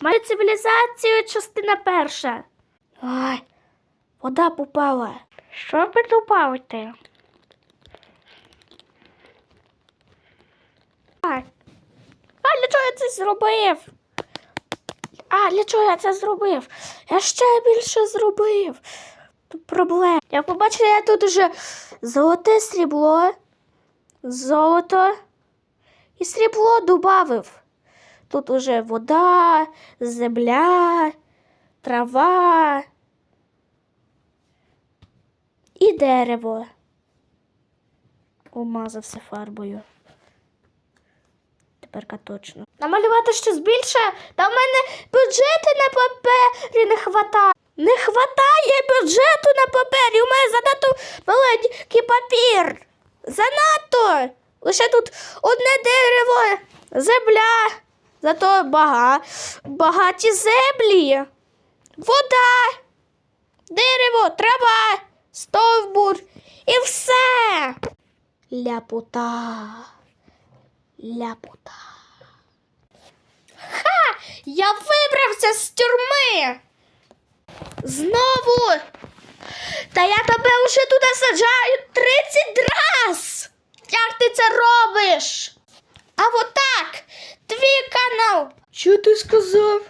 Має цивілізацію, частина перша. Ой, вода попала. Що ви добавите? А, а для чого я це зробив? А, для чого я це зробив? Я ще більше зробив. Тут проблема. Я побачила, я тут уже золоте срібло, золото і срібло додав. Тут уже вода, земля, трава і дерево. Умазався фарбою. Тепер точно. Намалювати щось більше? Та в мене бюджету на папері не хватає. Не хватає бюджету на папері. У мене занадто маленький папір. Занадто. Лише тут одне дерево, земля. Зато бага... багаті землі. Вода, дерево, трава, стовбур і все. Ляпота. Ляпота. Ха! Я вибрався з тюрми. Знову. Та я тебе вже туди саджаю 30 раз. Як ти це робиш? А отак, твій канал. Що ти сказав?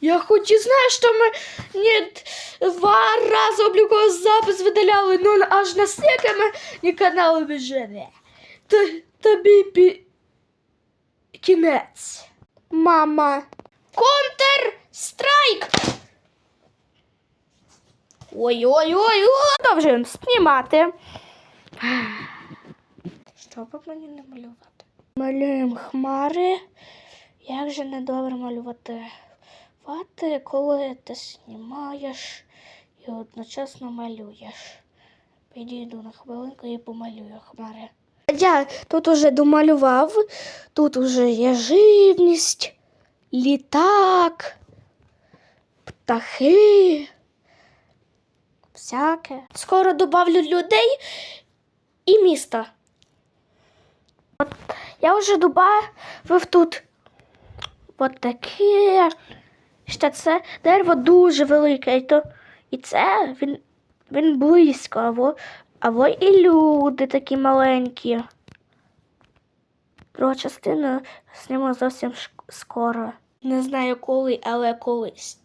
Я хоч і знаю, що ми не два рази обліковий запис видаляли, ну аж настільки ми не канали виживе. Т- тобі пі... кінець. Мама. Контр страйк. Ой-ой-ой, продовжуємо знімати. Що б мені намалювати? Малюємо хмари. Як же недобре малювати фати, коли ти знімаєш і одночасно малюєш. Підійду на хвилинку і помалюю хмари. Я тут уже домалював, тут уже є живність, літак, птахи, всяке. Скоро добавлю людей і міста. От я вже добавив тут от таке. Ще це дерево дуже велике, і, то, і це він, він близько, або, або і люди такі маленькі. Друга частина зніму зовсім скоро. Не знаю коли, але колись.